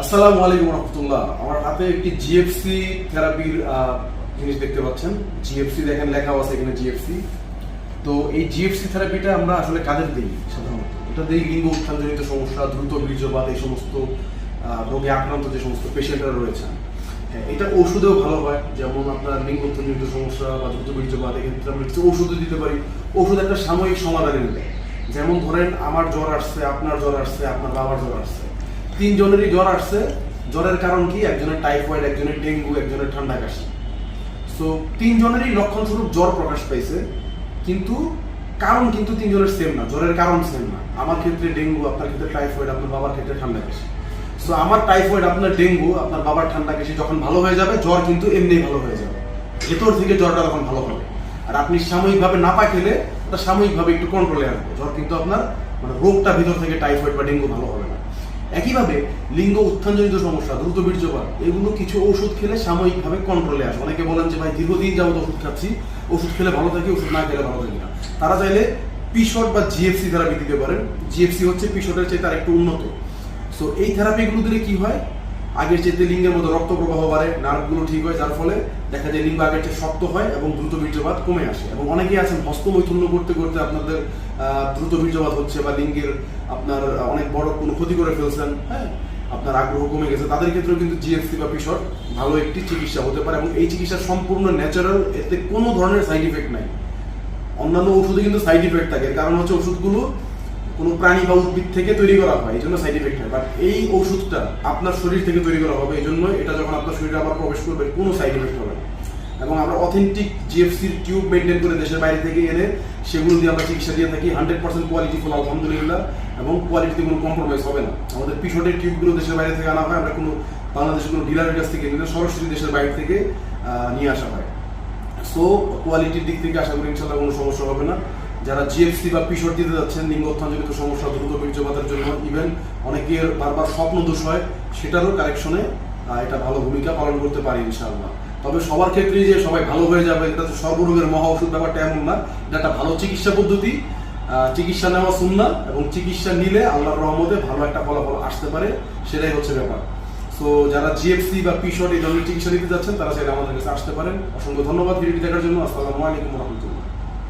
আসসালামু আলাইকুম রহমতুল্লাহ। আমার হাতে একটি জিএফসি থেরাপির জিনিস দেখতে পাচ্ছেন। জিএফসি দেখেন লেখা আছে এখানে জিএফসি তো এই জিএফসি থেরাপিটা আমরা আসলে কাদের দিই সাধারণত? এটা দিই লিঙ্গ উত্থানজনিত সমস্যা দ্রুত বীর্যপাত এই সমস্ত আহ, রোগে আক্রান্ত যে সমস্ত পেশেন্টরা রয়েছেন হ্যাঁ, এটা ওষুধেও ভালো হয়। যেমন আপনার লিঙ্গ উত্থানজনিত সমস্যা বা দ্রুত বীর্যপাত এক্ষেত্রে আমরা কিছু ওষুধও দিতে পারি। ওষুধ একটা সাময়িক সমাধান এনে দেয় যেমন ধরেন আমার জ্বর আসছে, আপনার জ্বর আসছে, আপনার বাবার জ্বর আসছে। তিনজনেরই জ্বর আসছে। জ্বরের কারণ কি? একজনের টাইফয়েড, একজনের ডেঙ্গু, একজনের ঠান্ডা কাশি। সো তিনজনেরই লক্ষণ স্বরূপ জ্বর প্রকাশ পাইছে। কিন্তু কারণ কিন্তু তিনজনের সেম না। জ্বরের কারণ সেম না। আমার ক্ষেত্রে ডেঙ্গু, আপনার ক্ষেত্রে টাইফয়েড, আপনার বাবার ক্ষেত্রে ঠান্ডা কাশি। সো আমার টাইফয়েড, আপনার ডেঙ্গু, আপনার বাবার ঠান্ডা কাশি যখন ভালো হয়ে যাবে, জ্বর কিন্তু এমনি ভালো হয়ে যাবে। ভেতর থেকে জ্বরটা তখন ভালো হবে। আর আপনি সাময়িকভাবে নাপা খেলে ওটা সাময়িকভাবে একটু কন্ট্রোলে আসবে জ্বর কিন্তু আপনার মানে রোগটা ভিতর থেকে টাইফয়েড বা ডেঙ্গু ভালো হবে না। একইভাবে লিঙ্গ উত্থানজনিত সমস্যা, দ্রুত বীর্যপাত, এগুলো কিছু ওষুধ খেলে সাময়িকভাবে কন্ট্রোলে আসে। অনেকে বলেন যে, ভাই, দীর্ঘদিন যাবত ওষুধ খাচ্ছি, ওষুধ খেলে ভালো থাকি, ওষুধ না খেলে ভালো থাকি না। তারা চাইলে পিশট বা জিএফসি থেরাপি দিতে পারেন। জিএফসি হচ্ছে পিশটের চেয়ে তার একটু উন্নত। সো এই থেরাপিগুলো দিলে কি হয়? আগের চেয়ে লিঙ্গের মতো রক্ত প্রবাহ বাড়ে, নার্ভগুলো ঠিক হয়, যার ফলে দেখা যায় লিঙ্গ আগের চেয়ে শক্ত হয় এবং দ্রুত বীর্যপাত কমে আসে। এবং অনেকেই আছেন হস্তমৈথুন্য করতে করতে আপনাদের দ্রুত বীর্যপাত হচ্ছে বা লিঙ্গের আপনার অনেক বড় কোনো ক্ষতি করে ফেলছেন হ্যাঁ আপনার আগ্রহ কমে গেছে। তাদের ক্ষেত্রেও কিন্তু জিএফসি বা পিশট ভালো একটি চিকিৎসা হতে পারে এবং এই চিকিৎসা সম্পূর্ণ ন্যাচারাল এতে কোনো ধরনের সাইড ইফেক্ট নাই। অন্যান্য ওষুধে কিন্তু সাইড ইফেক্ট থাকে। কারণ হচ্ছে ওষুধগুলো কোনো প্রাণী বা উদ্ভিদ থেকে তৈরি করা হয়, এই জন্য সাইড ইফেক্ট হয়। বাট এই ওষুধটা আপনার শরীর থেকে তৈরি করা হবে, এই জন্য এটা যখন আপনার শরীরে আবার প্রবেশ করবে, কোনো সাইড ইফেক্ট হবে না। এবং আমরা অথেন্টিক জিএফসির টিউব মেনটেন করে দেশের বাইরে থেকে এনে সেগুলো দিয়ে আমরা চিকিৎসা দিয়ে থাকি। হান্ড্রেড পার্সেন্ট কোয়ালিটি ফুল, আলহামদুলিল্লাহ। এবং কোয়ালিটিতে কোনো কম্প্রোমাইজ হবে না। আমাদের পিছনের টিউবগুলো দেশের বাইরে থেকে আনা হয়, আমরা কোনো বাংলাদেশের কোনো ডিলারের কাছ থেকে নিলে সরাসরি দেশের বাইরে থেকে নিয়ে আসা হয়। সো কোয়ালিটির দিক থেকে আশা করি ইনশাল্লাহ কোনো সমস্যা হবে না। যারা জিএফসি বা পিশর দিতে যাচ্ছেন, লিঙ্গোত্থানজনিত সমস্যা, দ্রুত বীর্যপাতের জন্য ইভেন অনেকের বারবার স্বপ্ন দোষ হয়, সেটারও কারেকশনে এটা ভালো ভূমিকা পালন করতে পারে ইনশাআল্লাহ। তবে সবার ক্ষেত্রেই যে সবাই ভালো হয়ে যাবে, এটা তো সর্বরোগের মহা ওষুধ ব্যাপারটা এমন না, এটা একটা ভালো চিকিৎসা পদ্ধতি চিকিৎসা নেওয়া সুন্না এবং চিকিৎসা নিলে আল্লাহর রহমতে ভালো একটা ফলাফল আসতে পারে, সেটাই হচ্ছে ব্যাপার। সো যারা জিএফসি বা পিশট এই ধরনের চিকিৎসা নিতে যাচ্ছেন, তারা সেটা আমাদের কাছে আসতে পারেন। অসংখ্য ধন্যবাদ ভিডিওটি দেখার জন্য। আসসালামু আলাইকুম রহমতুল্লাহ।